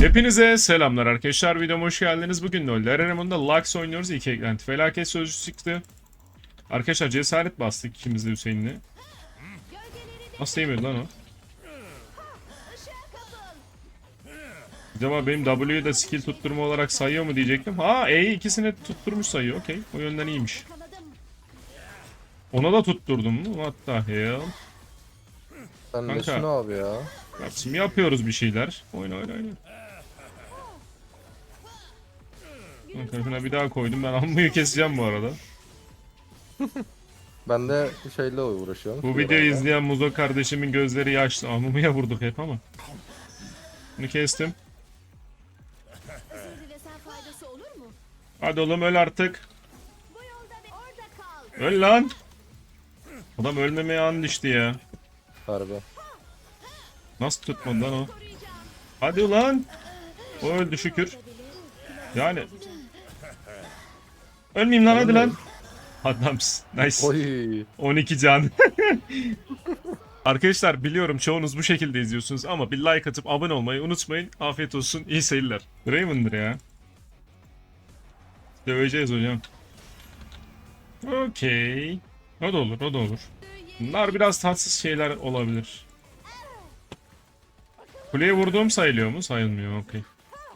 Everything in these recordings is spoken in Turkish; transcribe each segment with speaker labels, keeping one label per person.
Speaker 1: Hepinize selamlar arkadaşlar. Videoma hoş geldiniz. Bugün LoL Arena'mında Lux oynuyoruz. İki eklenti felaket sözcüsü çıktı. Arkadaşlar cesaret bastık ikimiz de Hüseyin'le. Nasıl değmedi lan o? Acaba benim W'yu da skill tutturma olarak sayıyor mu diyecektim. Ha E'yi ikisini tutturmuş sayıyor. Okey. O yönden iyiymiş. Ona da tutturdum mu? What the hell?
Speaker 2: Sen
Speaker 1: Kanka.
Speaker 2: nesin abi ya?
Speaker 1: Yapsın yapıyoruz bir şeyler. Oyna oyna oyna. Şuna bir daha koydum. Ben ammuyu keseceğim bu arada.
Speaker 2: Ben de şeyle uğraşıyorum.
Speaker 1: Bu videoyu izleyen Muzo kardeşimin gözleri yaşlı. Ammuya vurduk hep ama. Bunu kestim.
Speaker 3: Zehirlesen faydası olur mu?
Speaker 1: Hadi oğlum öl artık.
Speaker 3: Bu yolda orada kal.
Speaker 1: Öl lan. Adam ölmemeye an düştü ya.
Speaker 2: Harbi.
Speaker 1: Nasıl tutmadı lan o? Hadi ulan. O öldü şükür. Yani. Ölmeyeyim lan hadi lan. Adamsın. Nice.
Speaker 2: Oy.
Speaker 1: 12 can. Arkadaşlar biliyorum çoğunuz bu şekilde izliyorsunuz ama bir like atıp abone olmayı unutmayın. Afiyet olsun. iyi seyirler. Raven'dır ya. Döveceğiz hocam. Okey. O da olur, o da olur. Bunlar biraz tatsız şeyler olabilir. Kuleye vurduğum sayılıyor mu? Sayılmıyor, okey.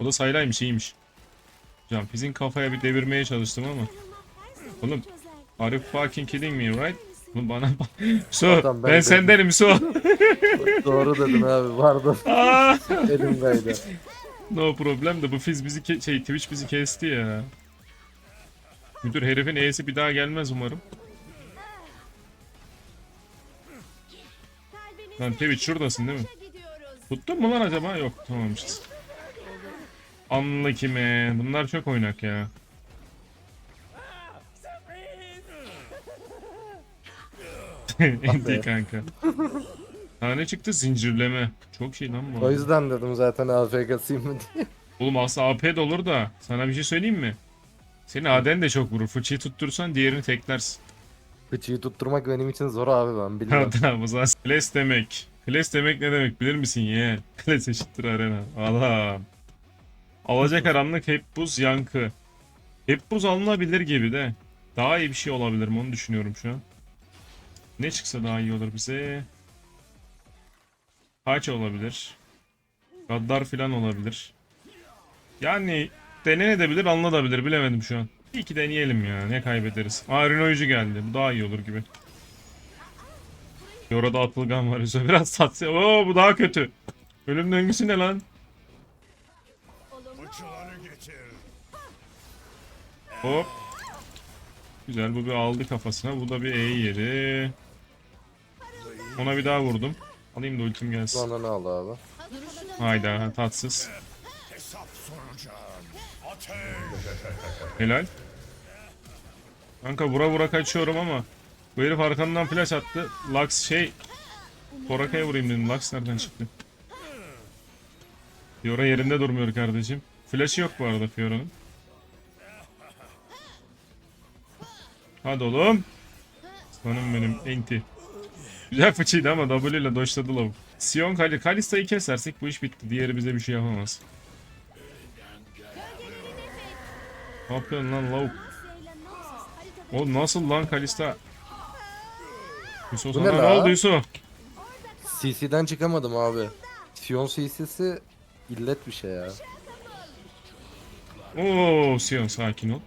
Speaker 1: O da sayılaymış, iyiymiş. Hocam fizin kafaya bir devirmeye çalıştım ama. Oğlum Are you fucking kidding me right? Oğlum bana Su
Speaker 2: Adam ben
Speaker 1: ben
Speaker 2: de-
Speaker 1: sendenim Su.
Speaker 2: Doğru dedin abi. Pardon.
Speaker 1: Aa!
Speaker 2: Elim kaydı.
Speaker 1: no problem de bu fiz bizi ke- şey Twitch bizi kesti ya. Müdür herifin E'si bir daha gelmez umarım. Lan Twitch şuradasın değil mi? Tuttun mu lan acaba? Yok tutamamışız. Unlucky man. Bunlar çok oynak ya. Enti kanka. Ha ne çıktı? Zincirleme. Çok iyi lan bu.
Speaker 2: O yüzden dedim zaten AFK'sıyım mı diye.
Speaker 1: Oğlum aslında AP de olur da sana bir şey söyleyeyim mi? Senin AD'n de çok vurur. Fıçıyı tuttursan diğerini teklersin.
Speaker 2: Fıçıyı tutturmak benim için zor abi ben biliyorum.
Speaker 1: Tamam o zaman Kles demek. Kles demek ne demek bilir misin yeğen? Kles eşittir arena. Allah. Alacak aramlık hep buz yankı. Hep buz alınabilir gibi de. Daha iyi bir şey olabilir mi onu düşünüyorum şu an. Ne çıksa daha iyi olur bize. Kaç olabilir? Gaddar falan olabilir. Yani denenebilir anlatabilir bilemedim şu an. İyi ki deneyelim ya ne kaybederiz. Aa Renoyucu geldi bu daha iyi olur gibi. Yorada atılgan var üstüne biraz satsa. Oo bu daha kötü. Ölüm döngüsü ne lan? Hop. Güzel bu bir aldı kafasına. Bu da bir E yeri. Ona bir daha vurdum. Alayım da ultim gelsin.
Speaker 2: Sonra ne aldı abi?
Speaker 1: Hayda tatsız. Helal. Kanka vura vura kaçıyorum ama bu herif arkamdan flash attı. Lux şey Koraka'ya vurayım dedim. Lux nereden çıktı? Fiora yerinde durmuyor kardeşim. Flash'ı yok bu arada Fiora'nın. Hadi oğlum. Sanım benim enti. Güzel fıçıydı ama W ile doşladı lavuk. Sion Kali Kalista'yı kesersek bu iş bitti. Diğeri bize bir şey yapamaz. Ne yapıyorsun lan lavuk? Oğlum nasıl lan Kalista? Yusuf
Speaker 2: Bu
Speaker 1: sana
Speaker 2: ne
Speaker 1: ne
Speaker 2: la?
Speaker 1: oldu Yusuf?
Speaker 2: CC'den çıkamadım abi. Sion CC'si illet bir şey ya.
Speaker 1: Oo Sion sakin ol.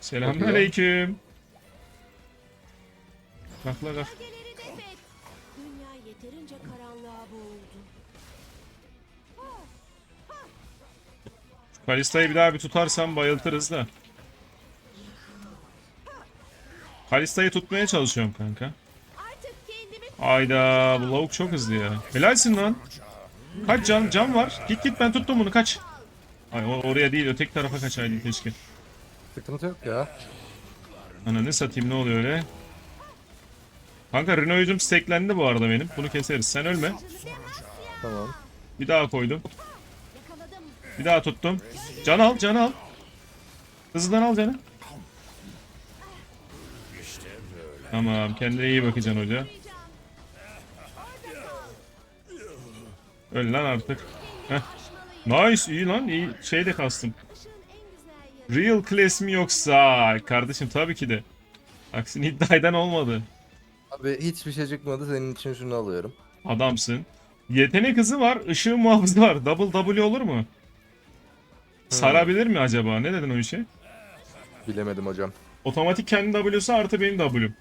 Speaker 1: Selamünaleyküm. Kalk la kalk.
Speaker 3: Gölgeleri def et. Dünya yeterince karanlığa boğuldu.
Speaker 1: Kalista'yı bir daha bir tutarsam bayıltırız da. Kalista'yı tutmaya çalışıyorum kanka.
Speaker 3: Artık kendimi
Speaker 1: Ayda bu lavuk çok hızlı ya. Helalsin lan. Kaç can? Can var. Git git ben tuttum bunu kaç. Ay o- oraya değil öteki tarafa kaçaydın keşke.
Speaker 2: Sıkıntı yok ya.
Speaker 1: Ananı satayım ne oluyor öyle? Kanka Reno'yucum steklendi bu arada benim. Bunu keseriz. Sen ölme.
Speaker 2: Tamam.
Speaker 1: Bir daha koydum. Bir daha tuttum. Can al can al. Hızlıdan al canı. Tamam kendine iyi bakacaksın hoca. Öl lan artık. Heh. Nice iyi lan iyi şey de kastım. Real class mi yoksa? Kardeşim tabii ki de. Aksini iddia eden olmadı.
Speaker 2: Abi hiçbir şey çıkmadı senin için şunu alıyorum.
Speaker 1: Adamsın. Yetenek hızı var, ışığı muhafızı var. Double W olur mu? Sarabilir mi acaba? Ne dedin o işe?
Speaker 2: Bilemedim hocam.
Speaker 1: Otomatik kendi W'su artı benim W'm.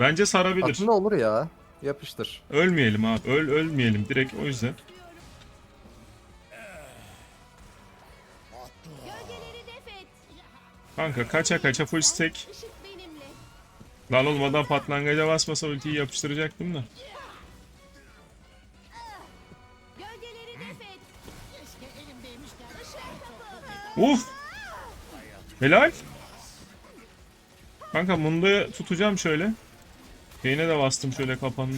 Speaker 1: Bence sarabilir.
Speaker 2: Aslında olur ya. Yapıştır.
Speaker 1: Ölmeyelim abi. Öl ölmeyelim direkt o yüzden. Kanka kaça kaça full stack. Lan olmadan patlangaca basmasa ultiyi yapıştıracaktım da.
Speaker 3: Kapı.
Speaker 1: Uf! Helal. Kanka Mundo'yu tutacağım şöyle. Şeyine de bastım şöyle kapandı.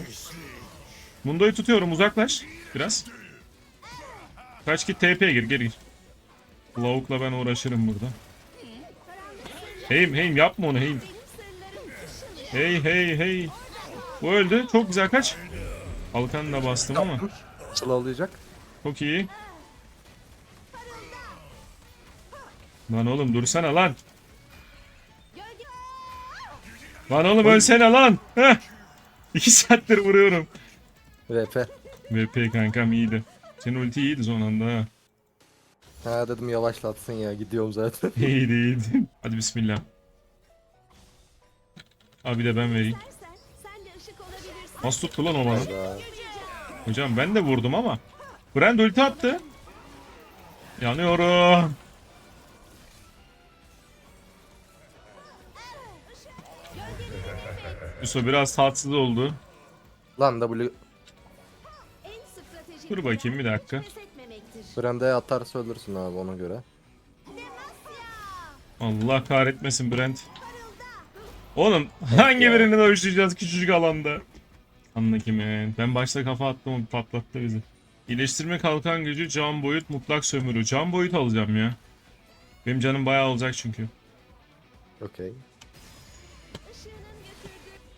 Speaker 1: Mundo'yu tutuyorum uzaklaş biraz. Kaç git TP gir gir gir. Lavukla ben uğraşırım burada. Heyim heyim yapma onu heyim. Hey hey hey. Bu öldü. Çok güzel kaç. Halkan da bastım ama.
Speaker 2: Slowlayacak.
Speaker 1: Çok iyi. Lan oğlum dursana lan. Lan oğlum ölsene lan. Heh. İki saattir vuruyorum.
Speaker 2: VP.
Speaker 1: VP kankam iyiydi. Senin ulti iyiydi son anda ha.
Speaker 2: Ha dedim yavaşlatsın ya gidiyorum zaten.
Speaker 1: İyiydi iyiydi. Hadi bismillah. Abi de ben vereyim. Nasıl tuttu lan o bana? Hocam ben de vurdum ama. Brand ulti attı. Yanıyorum. Yusuf biraz tatsız oldu.
Speaker 2: Lan W
Speaker 1: Dur bakayım bir dakika.
Speaker 2: Brand'e atarsa ölürsün abi ona göre.
Speaker 1: Allah kahretmesin Brent. Oğlum hangi
Speaker 2: ya.
Speaker 1: birini dövüşeceğiz küçücük alanda? Anla kimin? Ben başta kafa attım o patlattı bizi. İyileştirme kalkan gücü, can boyut, mutlak sömürü. Can boyut alacağım ya. Benim canım bayağı olacak çünkü.
Speaker 2: Okey.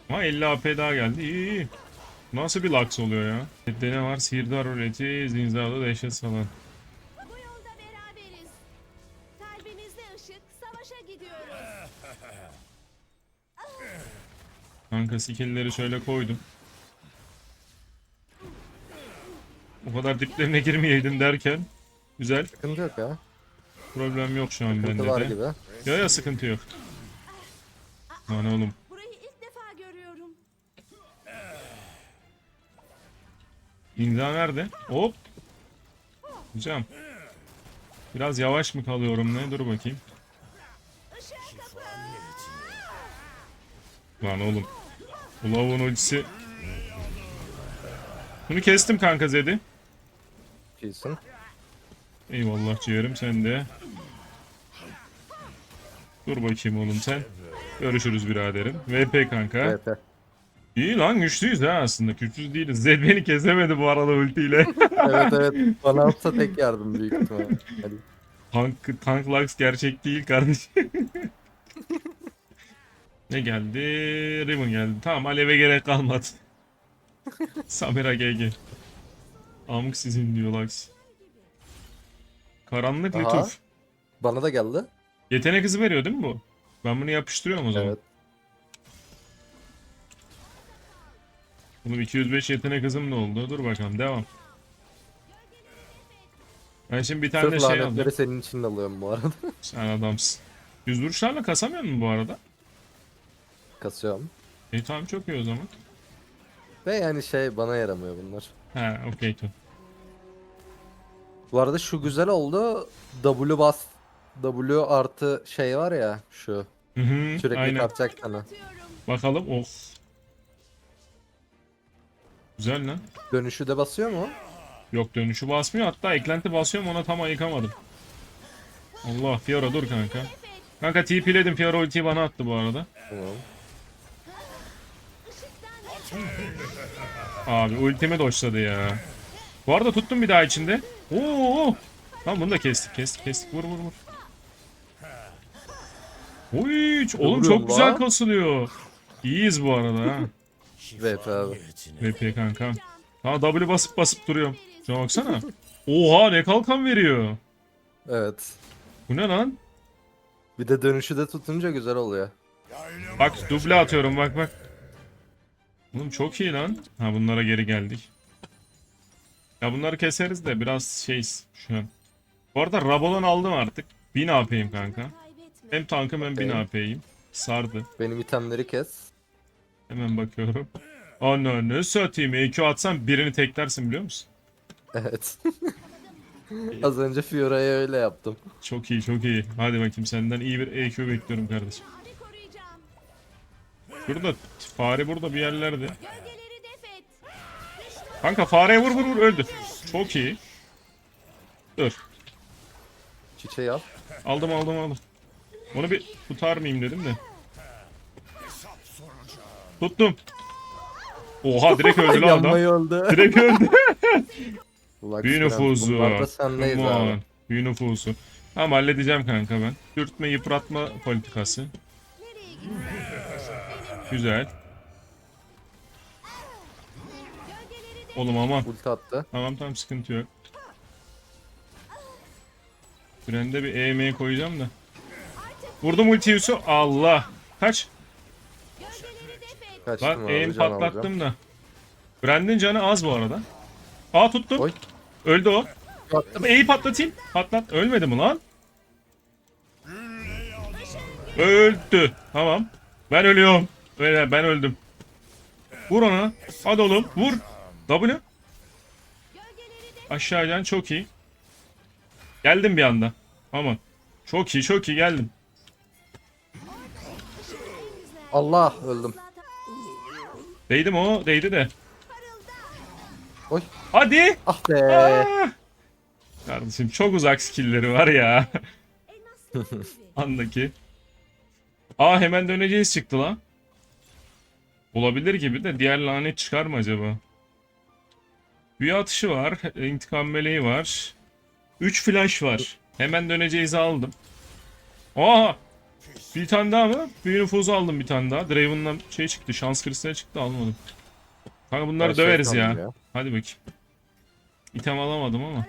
Speaker 1: Ama 50 AP daha geldi. İyi iyi. Nasıl bir laks oluyor ya? Edde ne var? Sihirdar ruleti, zinzada dehşet salan.
Speaker 3: bu yolda beraberiz. Kalbimizde ışık, savaşa gidiyoruz.
Speaker 1: Kanka skill'leri şöyle koydum. O kadar diplerine girmeyeydim derken. Güzel.
Speaker 2: Sıkıntı yok ya.
Speaker 1: Problem yok şu an
Speaker 2: Sıkıntı
Speaker 1: bende
Speaker 2: var
Speaker 1: de.
Speaker 2: gibi.
Speaker 1: Ya ya sıkıntı yok. Lan oğlum.
Speaker 3: Burayı ilk defa görüyorum.
Speaker 1: İmza nerede? Hop. Hocam. Biraz yavaş mı kalıyorum ne? Dur bakayım. Lan oğlum. Bu lavuğun ultisi. Bunu kestim kanka Zed'i.
Speaker 2: İyisin.
Speaker 1: Eyvallah ciğerim sen de. Dur bakayım oğlum sen. Görüşürüz biraderim. VP kanka.
Speaker 2: VP.
Speaker 1: İyi lan güçlüyüz ha aslında. Güçsüz değiliz. Zed beni kesemedi bu arada ultiyle.
Speaker 2: evet evet. Bana atsa tek yardım büyük ihtimal. Hadi.
Speaker 1: tank, tank Lux gerçek değil kardeşim. Ne geldi? Riven geldi. Tamam Alev'e gerek kalmadı. Samira GG. Amk sizin diyor Lux. Karanlık
Speaker 2: Aha.
Speaker 1: lütuf.
Speaker 2: Bana da geldi.
Speaker 1: Yetenek hızı veriyor değil mi bu? Ben bunu yapıştırıyorum o zaman.
Speaker 2: Evet.
Speaker 1: Bunun 205 yetenek hızım ne oldu? Dur bakalım devam. Ben şimdi bir tane
Speaker 2: Sırf
Speaker 1: şey
Speaker 2: lanetleri
Speaker 1: aldım.
Speaker 2: senin için alıyorum bu arada.
Speaker 1: Sen adamsın. Yüz vuruşlarla kasamıyor musun bu arada?
Speaker 2: Kasıyorum.
Speaker 1: İyi tamam çok iyi o zaman.
Speaker 2: Ve yani şey bana yaramıyor bunlar.
Speaker 1: Ha okey tamam.
Speaker 2: Bu arada şu güzel oldu. W bas. W artı şey var ya şu.
Speaker 1: Hı hı,
Speaker 2: Sürekli
Speaker 1: aynen.
Speaker 2: kapacak sana.
Speaker 1: Bakalım of. Güzel lan.
Speaker 2: Dönüşü de basıyor mu?
Speaker 1: Yok dönüşü basmıyor hatta eklenti basıyorum ona tam ayıkamadım. Allah Fiora dur kanka. Kanka TP'ledim Fiora ultiyi bana attı bu arada.
Speaker 2: Tamam.
Speaker 1: Abi ultimi doşladı ya. Bu arada tuttum bir daha içinde. Oo! Tamam bunu da kestik kestik kestik. Vur vur vur. Oy, oğlum çok güzel
Speaker 2: lan.
Speaker 1: kasılıyor. İyiyiz bu arada ha.
Speaker 2: VP abi.
Speaker 1: VP kanka. Ha W basıp basıp duruyorum. Şuna baksana. Oha ne kalkan veriyor.
Speaker 2: Evet.
Speaker 1: Bu ne lan?
Speaker 2: Bir de dönüşü de tutunca güzel oluyor.
Speaker 1: Bak duble atıyorum bak bak. Oğlum çok iyi lan. Ha bunlara geri geldik. Ya bunları keseriz de biraz şeyiz şu an. Bu arada Rabolan aldım artık. 1000 AP'yim kanka. Hem tankım hem 1000
Speaker 2: Okey.
Speaker 1: AP'yim. Sardı.
Speaker 2: Benim itemleri kes.
Speaker 1: Hemen bakıyorum. Ana ne satayım EQ atsam birini teklersin biliyor musun?
Speaker 2: Evet. Az önce Fiora'ya öyle yaptım.
Speaker 1: Çok iyi çok iyi. Hadi bakayım senden iyi bir EQ bekliyorum kardeşim. Şurada fare burada bir yerlerde. Kanka fareye vur vur vur öldü. Çok iyi. Dur.
Speaker 2: Çiçeği al.
Speaker 1: Aldım aldım aldım. Onu bir tutar mıyım dedim de. Tuttum. Oha direkt öldü lan adam.
Speaker 2: Öldü.
Speaker 1: Direkt öldü. Büyü nüfuzu.
Speaker 2: Bunlar da sendeyiz abi.
Speaker 1: Büyü nüfusu. Tamam halledeceğim kanka ben. Dürtme yıpratma politikası. Güzel. Oğlum aman.
Speaker 2: Ulti attı.
Speaker 1: Tamam tamam sıkıntı yok. Frende bir EM'ye koyacağım da. Vurdum ulti Yusuf. Allah. Kaç.
Speaker 2: Kaçtım
Speaker 1: Lan
Speaker 2: abi.
Speaker 1: aim
Speaker 2: can alacağım.
Speaker 1: patlattım da. Brand'in canı az bu arada. Aa tuttum.
Speaker 2: Oy.
Speaker 1: Öldü o.
Speaker 2: Attım.
Speaker 1: E'yi patlatayım. Patlat. Ölmedi mi lan? Öldü. Tamam. Ben ölüyorum. Öyle ben öldüm. Vur ona. Hadi oğlum. Vur. W.
Speaker 3: Gölgeleri def
Speaker 1: Aşağı can çok iyi. Geldim bir anda. Aman. Çok iyi çok iyi geldim.
Speaker 2: Allah öldüm.
Speaker 1: Değdim o. Değdi de.
Speaker 2: Oy.
Speaker 1: Hadi.
Speaker 2: Ah be.
Speaker 1: Aa! Kardeşim çok uzak skill'leri var ya. Andaki. Aa hemen döneceğiz çıktı lan. Olabilir gibi de diğer lanet çıkar mı acaba? Büyü atışı var. intikam meleği var. 3 flash var. Hemen döneceğiz aldım. Aa! Bir tane daha mı? Büyü nüfuzu aldım bir tane daha. Draven'dan şey çıktı. Şans kristali çıktı almadım. Kanka bunları
Speaker 2: Ben şey
Speaker 1: döveriz ya.
Speaker 2: ya.
Speaker 1: Hadi bakayım. İtem alamadım ama.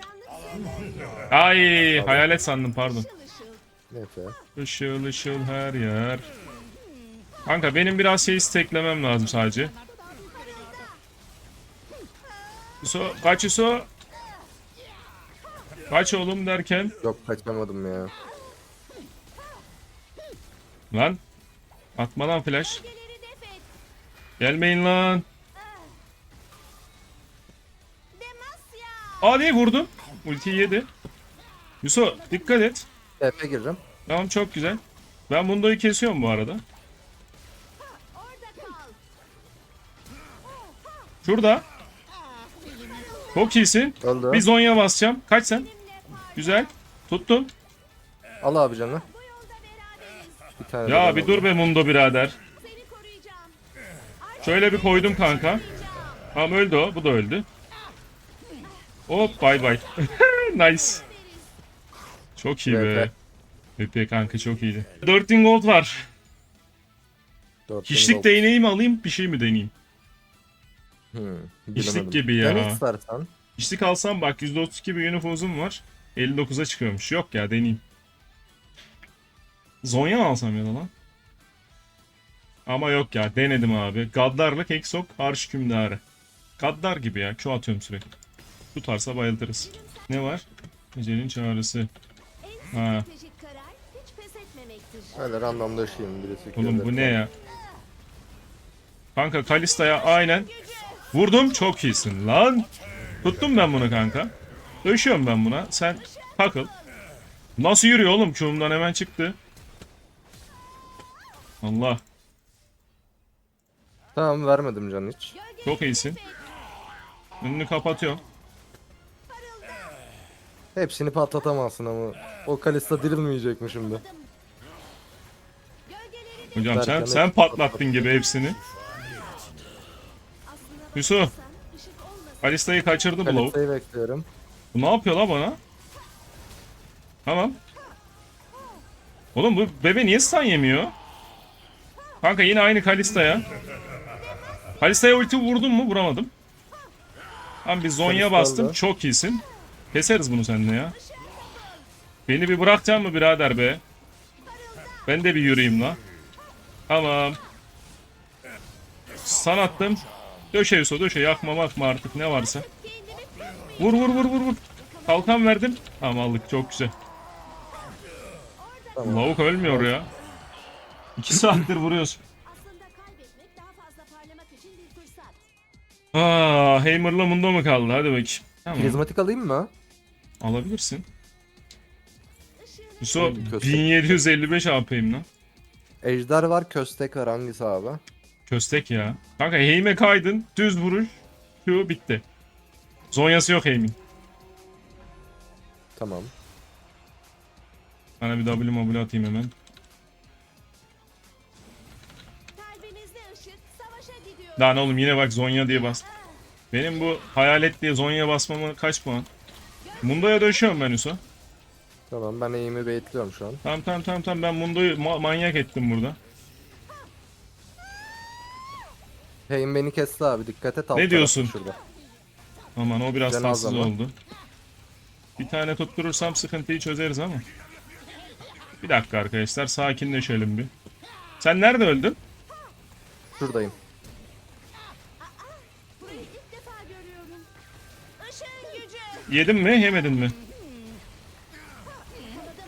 Speaker 1: Ay hayalet sandım pardon.
Speaker 2: Neyse.
Speaker 1: Işıl ışıl her yer. Kanka benim biraz şey isteklemem lazım sadece. Yusuf kaç Yusuf? Kaç oğlum derken
Speaker 2: Yok kaçamadım ya.
Speaker 1: lan atma lan flash. Gelmeyin lan.
Speaker 3: Demasya.
Speaker 1: Hadi vurdum. Ultiyi yedi. Yusuf dikkat et.
Speaker 2: TP gireceğim.
Speaker 1: Tamam çok güzel. Ben Mundo'yu kesiyorum bu arada. Şurada. Çok iyisin.
Speaker 2: Öldü.
Speaker 1: Bir Zonya basacağım. Kaç sen? Güzel. Tuttum.
Speaker 2: Al abi
Speaker 3: beraberiz.
Speaker 2: Bir tane
Speaker 1: Ya bir dur be Mundo birader. Şöyle bir koydum kanka. Tamam öldü o. Bu da öldü. Hop bay bay. nice. Çok iyi be. VP kanka çok iyiydi. 4000 gold var. Hiçlik değneği mi alayım bir şey mi deneyeyim?
Speaker 2: Hmm, bilemedim.
Speaker 1: gibi ya.
Speaker 2: Dene istersen.
Speaker 1: Hiçlik alsam bak %32 bir nüfuzum var. 59'a çıkıyormuş. Yok ya deneyeyim. Zonya mı alsam ya da lan? Ama yok ya denedim abi. Gaddarlık Exok Arş Kümdarı. Gaddar gibi ya. Q atıyorum sürekli. Tutarsa bayıltırız. Ne var? Ece'nin çağrısı.
Speaker 3: En
Speaker 1: Ha.
Speaker 3: stratejik karar hiç pes etmemektir.
Speaker 2: Öyle random döşeyim birisi.
Speaker 1: Oğlum bu ne ya? Kanka Kalista'ya aynen. Vurdum çok iyisin lan. Tuttum ben bunu kanka. Döşüyorum ben buna. Sen takıl. Nasıl yürüyor oğlum? Q'umdan hemen çıktı. Allah.
Speaker 2: Tamam vermedim can hiç.
Speaker 1: Çok iyisin. Önünü kapatıyorum.
Speaker 2: Hepsini patlatamazsın ama. O Kalista dirilmeyecek mi şimdi?
Speaker 1: Hocam sen sen patlattın gibi hepsini. Yusuf. Kalista'yı kaçırdı lavuk.
Speaker 2: Kalista'yı bekliyorum.
Speaker 1: Bu ne yapıyor la bana? Tamam. Oğlum bu bebe niye stun yemiyor? Kanka yine aynı Kalista'ya. Kalista'ya ulti vurdum mu? Vuramadım. Tamam bir Zonya bastım. Çok iyisin. Keseriz bunu seninle ya. Beni bir bırakacaksın mı birader be? Ben de bir yürüyeyim la. Tamam. San attım. Döşe Yusuf döşe yakma bakma artık ne varsa. Vur vur vur vur vur. Kalkan verdim. Tamam aldık çok güzel.
Speaker 2: Tamam.
Speaker 1: Lavuk ölmüyor ya. İki saattir vuruyoruz. Aa, Heimer'la Mundo mu kaldı? Hadi bakayım. Tamam.
Speaker 2: Prizmatik alayım mı?
Speaker 1: Alabilirsin. Yusuf
Speaker 2: Hmm, köstek.
Speaker 1: 1755 AP'yim lan.
Speaker 2: Ejder var, köstek var hangisi abi?
Speaker 1: Köstek ya. Kanka Heim'e kaydın. Düz vuruş. Q bitti. Zonyası yok Heim'in.
Speaker 2: Tamam.
Speaker 1: Bana bir W mobile atayım hemen.
Speaker 3: kalbimizde ışık savaşa gidiyor.
Speaker 1: Lan oğlum yine bak Zonya diye bas. Benim bu hayalet diye Zonya basmama kaç puan? Mundo'ya döşüyorum ben Yusuf.
Speaker 2: Tamam ben aim'i baitliyorum şu an.
Speaker 1: Tamam tamam tamam tamam ben Mundo'yu ma- manyak ettim burada.
Speaker 2: Aim beni kesti abi dikkat et. alt
Speaker 1: Ne diyorsun?
Speaker 2: Şurada.
Speaker 1: Aman o biraz
Speaker 2: Cenaze
Speaker 1: tatsız
Speaker 2: ama.
Speaker 1: oldu. Bir tane tutturursam sıkıntıyı çözeriz ama. Bir dakika arkadaşlar sakinleşelim bir. Sen nerede öldün?
Speaker 2: Şuradayım.
Speaker 3: Burayı ilk defa görüyorum. Işığın gücü.
Speaker 1: Yedin mi yemedin mi?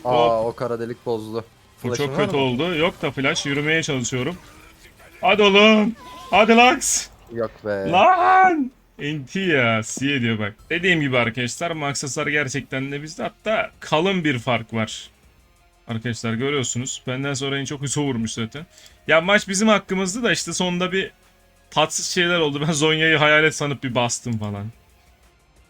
Speaker 2: Aa o kara delik bozdu.
Speaker 1: Bu
Speaker 2: Flash'ın
Speaker 1: çok
Speaker 2: var
Speaker 1: kötü
Speaker 2: mı?
Speaker 1: oldu. Yok da flash yürümeye çalışıyorum. Hadi oğlum. Hadi Lux.
Speaker 2: Yok be.
Speaker 1: Lan! NT ya. C diyor bak. Dediğim gibi arkadaşlar Maxasar gerçekten de bizde hatta kalın bir fark var. Arkadaşlar görüyorsunuz. Benden sonra en çok Hüso vurmuş zaten. Ya maç bizim hakkımızdı da işte sonunda bir tatsız şeyler oldu. Ben Zonya'yı hayalet sanıp bir bastım falan.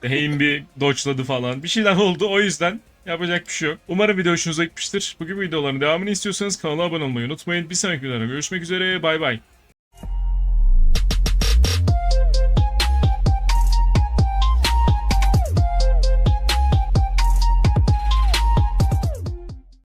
Speaker 1: Heim bir dodge'ladı falan. Bir şeyler oldu o yüzden yapacak bir şey yok. Umarım video hoşunuza gitmiştir. Bu gibi videoların devamını istiyorsanız kanala abone olmayı unutmayın. Bir sonraki videoda görüşmek üzere. Bay bay.